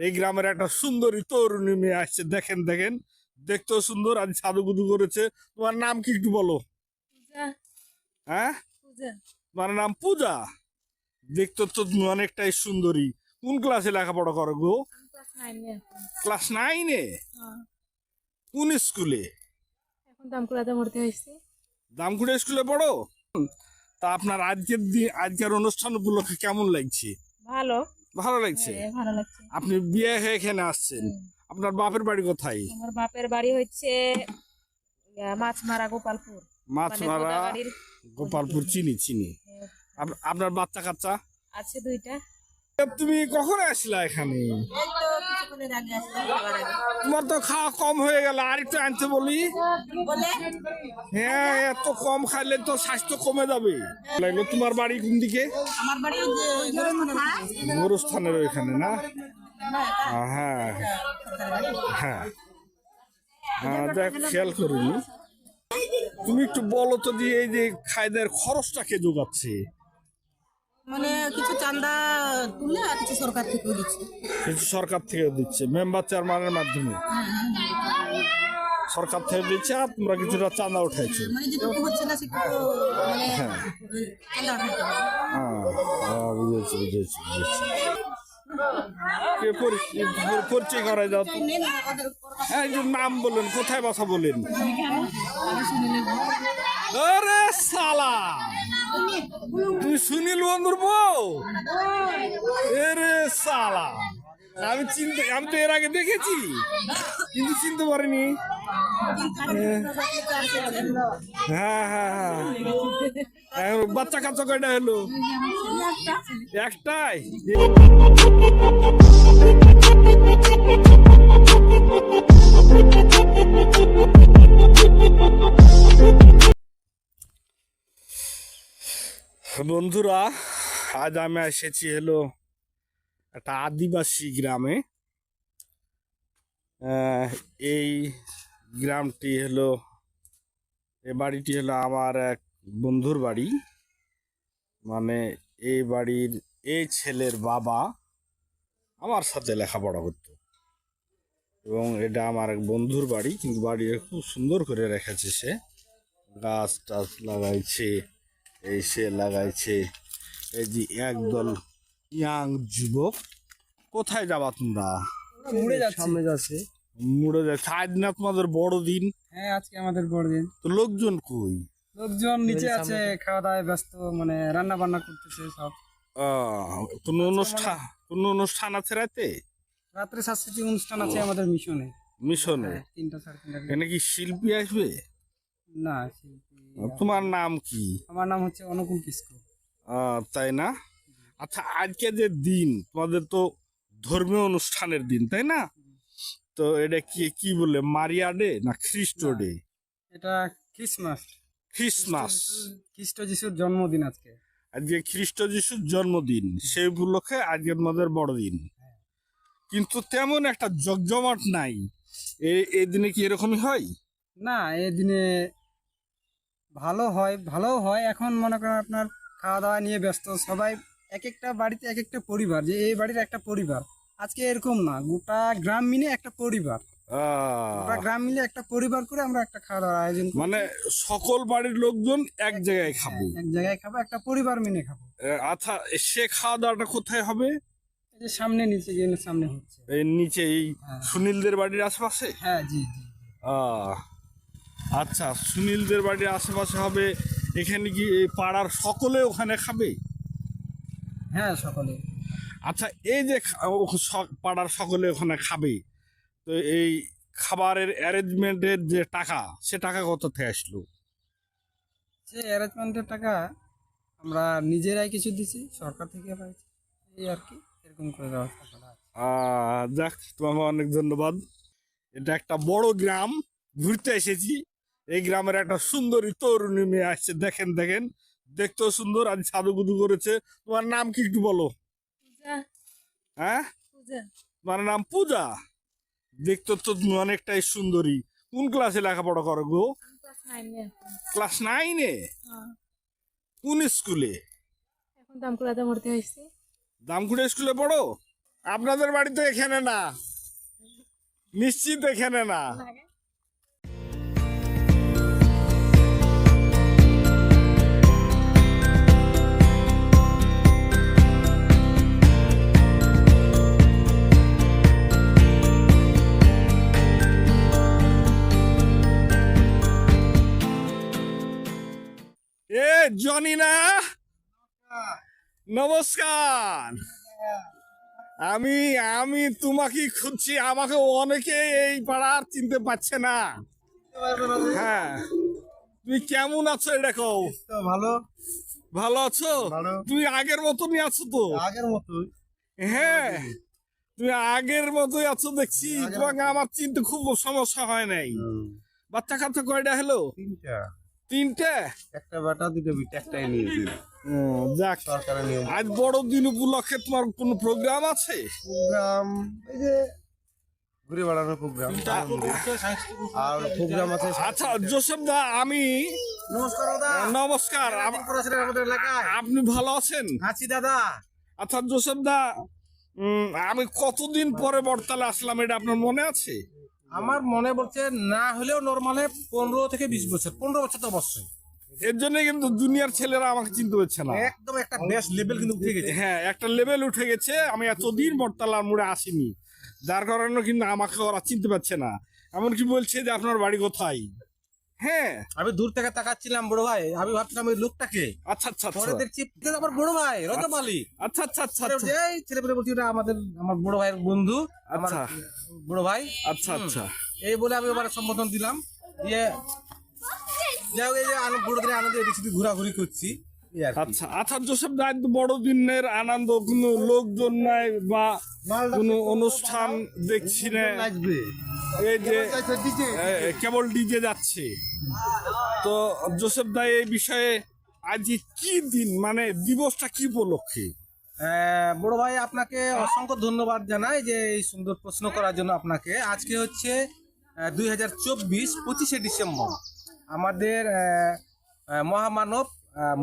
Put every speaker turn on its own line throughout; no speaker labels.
এই গ্রামের একটা সুন্দরী তরুণী মেয়ে আসছে দেখেন দেখেন। দেখতেও সুন্দর আজ সাধুগুদু করেছে। তোমার নাম কি একটু বলো? হ্যাঁ? তোমার নাম পূজা? দেখতে তো তুমি অনেকটাই সুন্দরী। কোন ক্লাসে লেখাপড়া করো গো?
ক্লাস নাইনে হ্যাঁ,
কোন স্কুলে?
এখন দামকুড়াতে ভর্তি হয়েছি।
দামকুড়া স্কুলে পড়ো? তা আপনার আজকের দিন আজকের অনুষ্ঠান উপলক্ষে কেমন লাগছে?
ভালো।
ভালো লাগছে?
হ্যাঁ, ভালো লাগছে।
আপনি বিয়ে হয়ে এখানে আসছেন। আপনার বাপের বাড়ি কোথায়?
আমার বাপের বাড়ি হচ্ছে মাছমারা গোপালপুর।
মাছ
মানে গোদাগাড়ির
গোপালপুর চিনি চিনি।
হ্যাঁ,
আপ- আপনার বাচ্চা কাচ্চা
আছে দুইটা।
তুমি কখন আসলা এখানে? তোমার তো খাওয়া কম হয়ে গেল আর একটু আনতে বলি। হ্যাঁ এত কম খাইলে তো স্বাস্থ্য কমে যাবে। লাগল তোমার বাড়ি কোন দিকে। গোরস্থানের ওইখানে না? হ্যাঁ হ্যাঁ। হ্যাঁ। দেখ খেয়াল করিনি। তুমি একটু বলো তো দিয়ে এই যে খায়দের খরচটা কে যোগাচ্ছে।
মানে কিছু চান্দা তুললে আর কিছু সরকার থেকে দিচ্ছে।
কিছু সরকার থেকে দিচ্ছে মেম্বার চেয়ারম্যানের মাধ্যমে। সরকার থেকে দিচ্ছে আর তোমরা কিছুটা চাঁদা উঠাইছো।
মানে যেটুকু হচ্ছে না সেটুকু মানে উঠাতে
হ্যাঁ হ্যাঁ, বুঝেছি বুঝেছি বুঝেছি। পরিচয় যাও হ্যাঁ নাম বললেন কোথায় বাসা বলেন? সালা! তুই সুনীল বন্ধুর বউ? এরে সালা। আমি চিনতে আমি তো এর আগে দেখেছি। কিন্তু চিনতে পারিনি। হ্যাঁ হ্যাঁ হ্যাঁ। বাচ্চা কাচ্চা কয়টা হলো? একটাই? বন্ধুরা, আজ আমি এসেছি হলো একটা আদিবাসী গ্রামে। এই গ্রামটি হলো এ বাড়িটি হলো আমার এক বন্ধুর বাড়ি। মানে এই বাড়ির এই ছেলের বাবা আমার সাথে লেখাপড়া করতো। এবং এটা আমার এক বন্ধুর বাড়ি, কিন্তু বাড়ি খুব সুন্দর করে রেখেছে সে। গাছ টাছ লাগাইছে। এই সে লাগাইছে। এই যে একদল ইয়াং যুবক কোথায় যাবা তোমরা?
মুড়ে যাচ্ছে।
সামনে যাচ্ছে।
মুড়ে যাচ্ছে। আজ না তোমাদের বড়দিন
হ্যাঁ আজকে আমাদের বড়দিন
তো লোকজন কই?
লোকজন নিচে আছে খাওয়া দাওয়ায় ব্যস্ত মানে রান্না বান্না করতেছে সব।
কোনো অনুষ্ঠান কোনো অনুষ্ঠান আছে রাতে?
রাত্রে সাংস্কৃতিক অনুষ্ঠান আছে আমাদের মিশনে।
মিশনে?
হ্যাঁ, তিনটা সাড়ে তিনটা
এখানে কি শিল্পী আসবে?
না
তোমার নাম কি?
আমার নাম হচ্ছে অনুকূল কিস্কু।
তাই না? আচ্ছা আজকে যে দিন তোমাদের তো ধর্মীয় অনুষ্ঠানের দিন তাই না? তো এটা কি কি বলে মারিয়া ডে না খ্রিস্ট ডে?
এটা ক্রিসমাস
খ্রিসমাস
খ্রিস্ট যিশুর জন্মদিন আজকে।
আজকে খ্রিস্ট যিশুর জন্মদিন সেই উপলক্ষে আজকে আমাদের বড়দিন কিন্তু তেমন একটা জগজমাট নাই। এই দিনে কি এরকমই হয়?
না এই দিনে ভালো হয় ভালো হয়। এখন মনে করেন আপনার খাওয়া দাওয়া নিয়ে ব্যস্ত সবাই এক একটা বাড়িতে এক একটা পরিবার যে এই বাড়ির একটা পরিবার। আজকে এরকম না গোটা গ্রাম মিলে একটা পরিবার। গোটা গ্রাম মিলে একটা পরিবার করে আমরা একটা খাওয়া দাওয়ার আয়োজন করি।
মানে সকল বাড়ির লোকজন এক জায়গায় খাবে।
এক জায়গায় খাব একটা পরিবার মিলে খাব।
আহ, আচ্ছা সে খাওয়া দাওয়াটা কোথায় হবে?
এই যে সামনে নিচে গিয়ে সামনে হচ্ছে।
এই নিচে এই
হ্যাঁ।
সুনীলদের বাড়ির আশেপাশে?
হ্যাঁ জি জি।
আহ, আচ্ছা সুনীলদের বাড়ির আশেপাশে হবে এখানে কি এই পাড়ার সকলে ওখানে খাবে?
হ্যাঁ সকলে।
আচ্ছা এই যে পাড়ার সকলে ওখানে খাবে তো এই খাবারের অ্যারেঞ্জমেন্টের যে টাকা সে টাকা কত থেকে আসলো?
সে অ্যারেঞ্জমেন্টের টাকা আমরা নিজেরাই কিছু দিছি সরকার থেকে পাইছি এই আর কি এরকম করে ব্যবস্থা করা
যাক তোমাকে অনেক ধন্যবাদ। এটা একটা বড় গ্রাম ঘুরতে এসেছি। এই গ্রামের একটা সুন্দরী তরুণী মেয়ে আসছে দেখেন দেখেন। দেখতেও সুন্দর আজ সাধুগুদু করেছে। তোমার নাম কি একটু বলো? হ্যাঁ? তোমার নাম পূজা? দেখতে তো তুমি অনেকটাই সুন্দরী। কোন ক্লাসে লেখাপড়া করো গো?
ক্লাস নাইনে
ক্লাস নাইনে
হ্যাঁ,
কোন স্কুলে
এখন দামকুড়াতে ভর্তি হয়েছি।
দামকুড়া স্কুলে পড়ো? আপনাদের বাড়িতে এখানে না। নিশ্চিত এখানে না। জনি না? নমস্কার। আমি আমি তোমাকে খুঁজছি আমাকে অনেকে এই পাড়ার চিনতে পারছে না। হ্যাঁ। তুমি কেমন আছো এটা কও
ভালো।
ভালো আছো? তুমি আগের মতনই আছো তো?
আগের মতো
হ্যাঁ। তুমি আগের মতোই আছো দেখছি তোমাকে আমার চিনতে খুব সমস্যা হয় নাই। বাচ্চা কাচ্চা কয়টা হলো?
তিনটা।
তিনটে?
একটা বেটা দুটো বিটা একটাই নিয়ে
ও, যাক।
সরকারের নিয়ম।
আজ বড় দিন উপলক্ষে তোমার কোনো প্রোগ্রাম আছে?
প্রোগ্রাম এই যে ঘুরে বেড়ানোর প্রোগ্রাম আর প্রোগ্রাম আছে
আচ্ছা জোসেফ দা আমি
নমস্কার দাদা।
নমস্কার।
আমাদের এলাকায়।
আপনি ভালো আছেন?
আছি দাদা।
আচ্ছা জোসেফ দা আমি কতদিন পরে বড়তালে আসলাম এটা আপনার মনে আছে?
আমার মনে পড়ছে না হলেও নর্মালে পনেরো থেকে বিশ বছর। পনেরো বছর তো অবশ্যই।
এর জন্য কিন্তু দুনিয়ার ছেলেরা আমাকে চিনতে পারছে না।
একদম একটা বেস্ট লেভেল কিন্তু উঠে গেছে।
হ্যাঁ একটা লেভেল উঠে গেছে আমি এতদিন বটতলার মোড়ে আসিনি। যার কারণে কিন্তু আমাকে ওরা চিনতে পারছে না। এমনকি বলছে যে আপনার বাড়ি কোথায়? হ্যাঁ।
আমি দূর থেকে তাকাচ্ছিলাম বড় ভাই। আমি ভাবছিলাম ওই লোকটাকে।
আচ্ছা আচ্ছা
পরে
আচ্ছা
দেখছি আমার বড় ভাই রজব আলী
আচ্ছা আচ্ছা আচ্ছা আচ্ছা।
এই ছেলে পেলে বলছি ওটা আমাদের আমার বড় ভাইয়ের বন্ধু আমার
আচ্ছা।
বড় ভাই।
আচ্ছা আচ্ছা।
এই বলে আমি ওবার সম্বোধন দিলাম। দিয়ে যাই হোক এই যে বড় দিনে আনন্দ এদিক সেদিক ঘোরাঘুরি করছি।
আচ্ছা আচ্ছা জোসেফ দা আজ বড়দিনের আনন্দ কোনো লোকজন নাই বা কোনো অনুষ্ঠান দেখছি না।
লাগবে
এই যে কেবল ডিজে যাচ্ছে। তো জোসেফ দা এই বিষয়ে আজ কি দিন মানে দিবসটা কি উপলক্ষে?
বড় ভাই আপনাকে অসংখ্য ধন্যবাদ জানাই যে এই সুন্দর প্রশ্ন করার জন্য আপনাকে। আজকে হচ্ছে দুই হাজার চব্বিশ পঁচিশে ডিসেম্বর। আমাদের মহামানব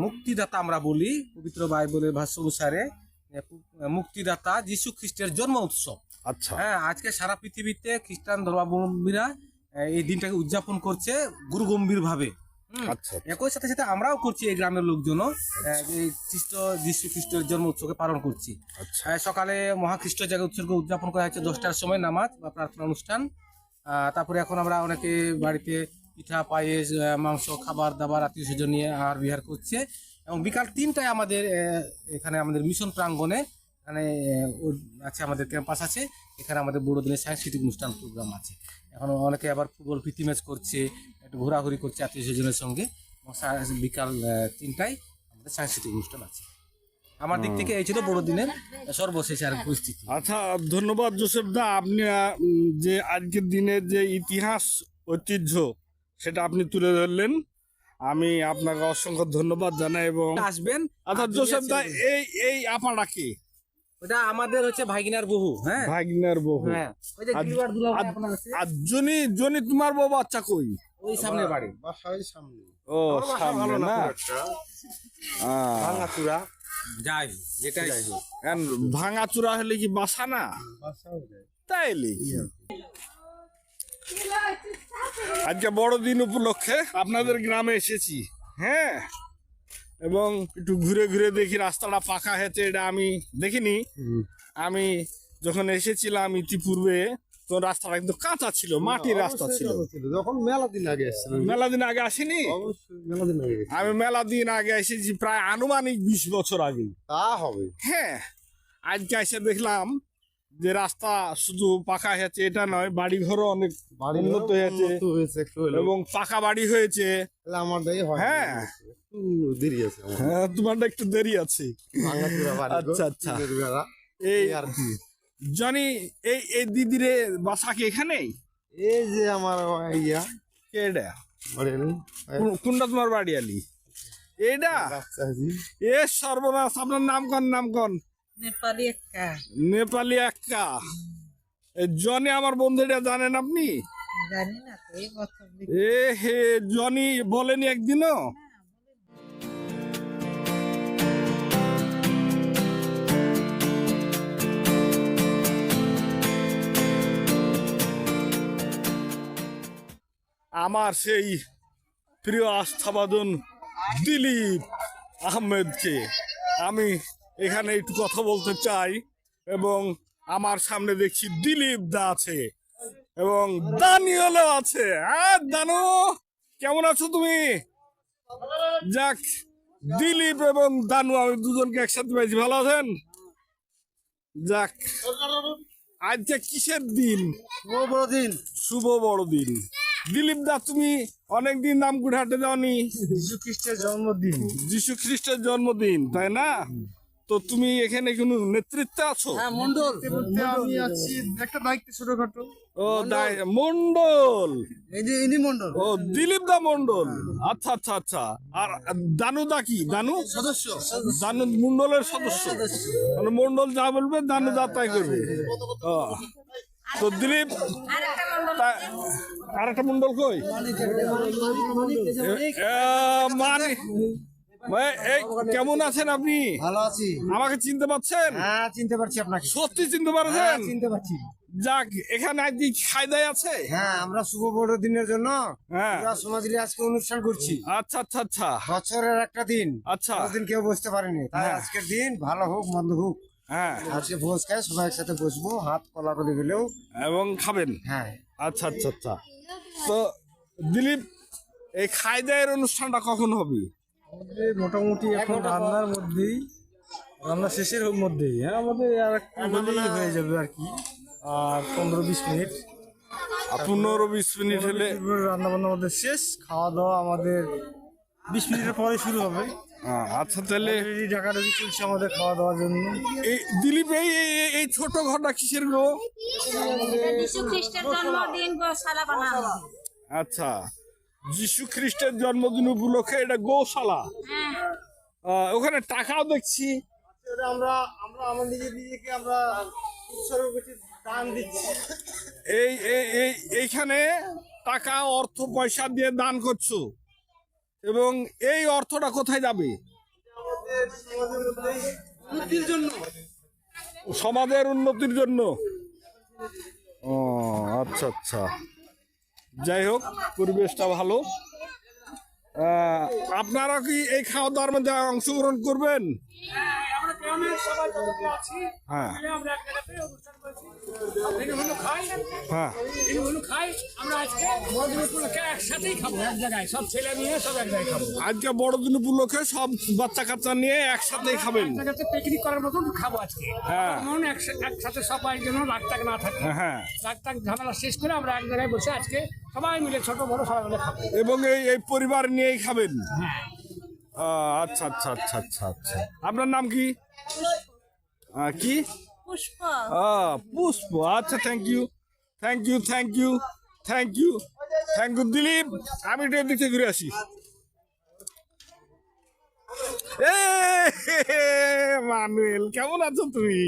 মুক্তিদাতা আমরা বলি পবিত্র বাইবেলের ভাষ্য অনুসারে মুক্তিদাতা যীশু খ্রিস্টের জন্ম উৎসব।
আচ্ছা।
হ্যাঁ আজকে সারা পৃথিবীতে খ্রিস্টান ধর্মাবলম্বীরা এই দিনটাকে উদযাপন করছে গুরু গম্ভীর ভাবে
আচ্ছা
একই সাথে সাথে আমরাও করছি এই গ্রামের লোকজনও এই খ্রিস্ট যীশু খ্রিস্টের জন্ম উৎসবকে পালন করছি।
আচ্ছা।
সকালে মহাখ্রিস্ট জায়গা উৎসর্গ উদযাপন করা হচ্ছে দশটার সময় নামাজ বা প্রার্থনা অনুষ্ঠান। তারপরে এখন আমরা অনেকে বাড়িতে পিঠা পায়েস মাংস খাবার দাবার আত্মীয় স্বজন নিয়ে আর বিহার করছে। এবং বিকাল তিনটায় আমাদের এখানে আমাদের মিশন প্রাঙ্গণে এখানে আছে আমাদের ক্যাম্পাস আছে এখানে আমাদের বড় দিনের সাংস্কৃতিক অনুষ্ঠান প্রোগ্রাম আছে। এখন অনেকে আবার ফুটবল প্রীতি ম্যাচ করছে একটু ঘোরাঘুরি করছে আত্মীয় স্বজনের সঙ্গে বিকাল তিনটায় আমাদের সাংস্কৃতিক অনুষ্ঠান আছে। আমার দিক থেকে এই ছিল বড়দিনের সর্বশেষ আর পরিস্থিতি।
আচ্ছা ধন্যবাদ জোসেফ দা আপনি যে আজকের দিনের যে ইতিহাস ঐতিহ্য সেটা আপনি তুলে ধরলেন। আমি আপনাকে অসংখ্য ধন্যবাদ জানাই এবং
আসবেন
আচ্ছা জোসেফ দা এই এই আপাটা কি
ওটা আমাদের হচ্ছে ভাগিনার বহু হ্যাঁ?
ভাগিনার বহু।
হ্যাঁ। ওই যে
আর-
গিরিবার দুলাভাই আপনার আছে?
আর জনি জনি তোমার বউ বাচ্চা কই?
ওই সামনে বাড়ি।
বাসায় সামনে।
ও সামনে না
ভাঙাচুরা।
যাই যেটাই
এখন ভাঙাচুরা হলে কি বাসা না?
বাসাও যায়।
তাইলে আজকে বড়দিন উপলক্ষে আপনাদের গ্রামে এসেছি হ্যাঁ? এবং একটু ঘুরে ঘুরে দেখি রাস্তাটা পাকা হয়েছে এটা আমি দেখিনি। আমি যখন এসেছিলাম ইতিপূর্বে তো রাস্তাটা কিন্তু কাঁচা ছিল মাটির রাস্তা ছিল।
যখন মেলা দিন আগে এসেছিলাম।
মেলা দিন আগে আসিনি?
মেলা দিন আগে
আমি মেলা দিন আগে এসেছি প্রায় আনুমানিক বিশ বছর আগে।
তা হবে।
হ্যাঁ আজকে এসে দেখলাম যে রাস্তা শুধু পাকা হয়েছে এটা নয় বাড়ি ঘরও অনেক
বাড়ি
উন্নত হয়েছে। এবং পাকা বাড়ি হয়েছে।
হ্যাঁ। দেরি আছে
হ্যাঁ তোমারটা একটু দেরি আছে। আচ্ছা, আচ্ছা। এই
আর কি।
জনি এই এই দিদিরে বাসা কি এখানেই?
এই যে আমার ইয়া
কেডা কোনটা তোমার বাড়ি আলি এইটা। এ সর্বনাশ আপনার নাম কন নাম কন
নেপালি এক্কা
নেপালি জনি আমার বন্ধুটা জানেন আপনি? এ হে জনি বলেনি একদিনও? আমার সেই প্রিয় আস্থাবাদন দিলীপ আহমেদকে আমি এখানে একটু কথা বলতে চাই এবং আমার সামনে দেখছি দিলীপ দা আছে এবং দানিয়েলও আছে। হ্যাঁ দানু কেমন আছো তুমি? যাক দিলীপ এবং দানু আমি দুজনকে একসাথে পাইছি ভালো আছেন? যাক আজকে কিসের দিন?
ও বড় দিন
শুভ বড়দিন। দিলীপ দা তুমি অনেকদিন নাম গুড়হাটে যাওনি।
যীশু খ্রিস্টের জন্মদিন।
যিশু খ্রিস্টের জন্মদিন তাই না? তো তুমি এখানে কোনো নেতৃত্বে আছো?
হ্যাঁ মন্ডল। আমি আছি একটা দায়িত্ব ছোটখাটো।
ও দায়- মন্ডল।
ইনি মন্ডল।
ও দিলীপ দা মন্ডল। আচ্ছা আচ্ছা আচ্ছা। আর দানু দা কি? দানু?
সদস্য।
দানু মন্ডলের সদস্য। মানে মন্ডল যা বলবে দানু দা তাই করবে। ও, তো দিলীপ আর একটা মন্ডল কই? মানে কেমন আছেন আপনি?
ভালো আছি।
আমাকে চিনতে পারছেন
হ্যাঁ চিনতে পারছি আপনাকে।
সত্যি চিনতে পারছেন?
হ্যাঁ চিনতে পারছি।
যাক এখানে আজ খায়দায় আছে?
হ্যাঁ আমরা শুভ বড় দিনের জন্য
হ্যাঁ।
পুরা সমাজে আজকে অনুষ্ঠান করছি।
আচ্ছা আচ্ছা আচ্ছা।
বছরের একটা দিন।
আচ্ছা।
দিন কেউ বসতে পারেনি। তাই
হ্যাঁ।
আজকের দিন ভালো হোক মন্দ হোক।
হ্যাঁ।
আজকে ভোজ খায় সবাই একসাথে বসবো হাত কলাকলি গেলেও
এবং খাবেন?
হ্যাঁ।
আচ্ছা আচ্ছা আচ্ছা। তো দিলীপ এই খায়দায়ের অনুষ্ঠানটা কখন হবে?
মোটামুটি এখন রান্নার মধ্যেই রান্না শেষের মধ্যেই হ্যাঁ আমাদের আর একটু হয়ে যাবে আর কি। আর পনেরো বিশ মিনিট।
আর পনেরো বিশ মিনিট হলে
রান্না বান্না আমাদের শেষ। খাওয়া দাওয়া আমাদের বিশ মিনিটের পরে শুরু হবে।
আহ, আচ্ছা তাহলে
ডাকাডাকি চলছে আমাদের খাওয়া দাওয়ার জন্য।
এই দিলীপ এই এই- ছোট ঘরটা কিসের গো? আচ্ছা। যিশু খ্রিস্টের জন্মদিন উপলক্ষে এটা গোশালা।
হ্যাঁ।
ওখানে টাকাও দেখছি।
আমরা আমরা আমার নিজে নিজেকে আমরা উৎসর্গ করছি দান দিচ্ছি।
এই এই এই এইখানে টাকা অর্থ পয়সা দিয়ে দান করছ। এবং এই অর্থটা কোথায় যাবে? সমাজের উন্নতির জন্য। ও আচ্ছা আচ্ছা। যাই হোক পরিবেশটা ভালো। আপনারা কি এই খাওয়া দাওয়ার মধ্যে অংশগ্রহণ করবেন? হ্যাঁ। হ্যাঁ।
আজকে বড়দিন উপলক্ষে একসাথেই খাব সব
বাচ্চা কাচ্চা নিয়ে একসাথেই খাবেন।
পিকনিক করার মতন খাব আজকে
হ্যাঁ।
একসা- একসাথে সবাই যেন রাগ না থাকে
হ্যাঁ।
রাগ টাক ঝামেলা শেষ করে আমরা এক জায়গায় বসে আজকে সবাই মিলে ছোট বড় সবাই মিলে খাব।
এবং এই এই পরিবার নিয়েই খাবেন? আহ, আচ্ছা আচ্ছা আচ্ছা আচ্ছা আচ্ছা। আপনার নাম কি? কি?
পুষ্প।
পুষ্প। আচ্ছা thank you thank you thank you thank you thank you Dilip. আমি একটু এদিক থেকে ঘুরে আসি। এ মানুয়েল কেমন আছো তুমি?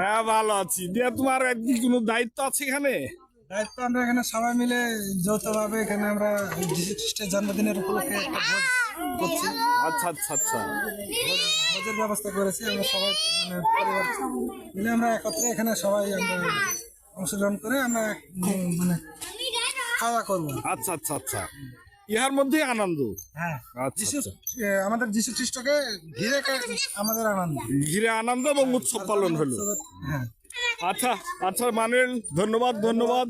হ্যাঁ ভালো আছি। দিয়া তোমার কি কোনো দায়িত্ব আছে এখানে?
দায়িত্ব আমরা এখানে সবাই মিলে যৌথভাবে এখানে আমরা যীশু খ্রিস্টের জন্মদিনের উপলক্ষে একটা ভোজ করছি।
আচ্ছা আচ্ছা আচ্ছা।
ভোজের ব্যবস্থা করেছি আমরা সবাই মানে পরিবার মিলে আমরা একত্রে এখানে সবাই আমরা অংশগ্রহণ করে আমরা মানে খাওয়া করব।
আচ্ছা আচ্ছা আচ্ছা। ইহার মধ্যে আনন্দ?
হ্যাঁ।
আচ্ছা
যিশু
আচ্ছা।
আমাদের যীশু খ্রিস্টকে ঘিরে আমাদের আনন্দ।
ঘিরে আনন্দ এবং উৎসব পালন হলো।
হ্যাঁ।
আচ্ছা আচ্ছা মানুয়েল ধন্যবাদ ধন্যবাদ।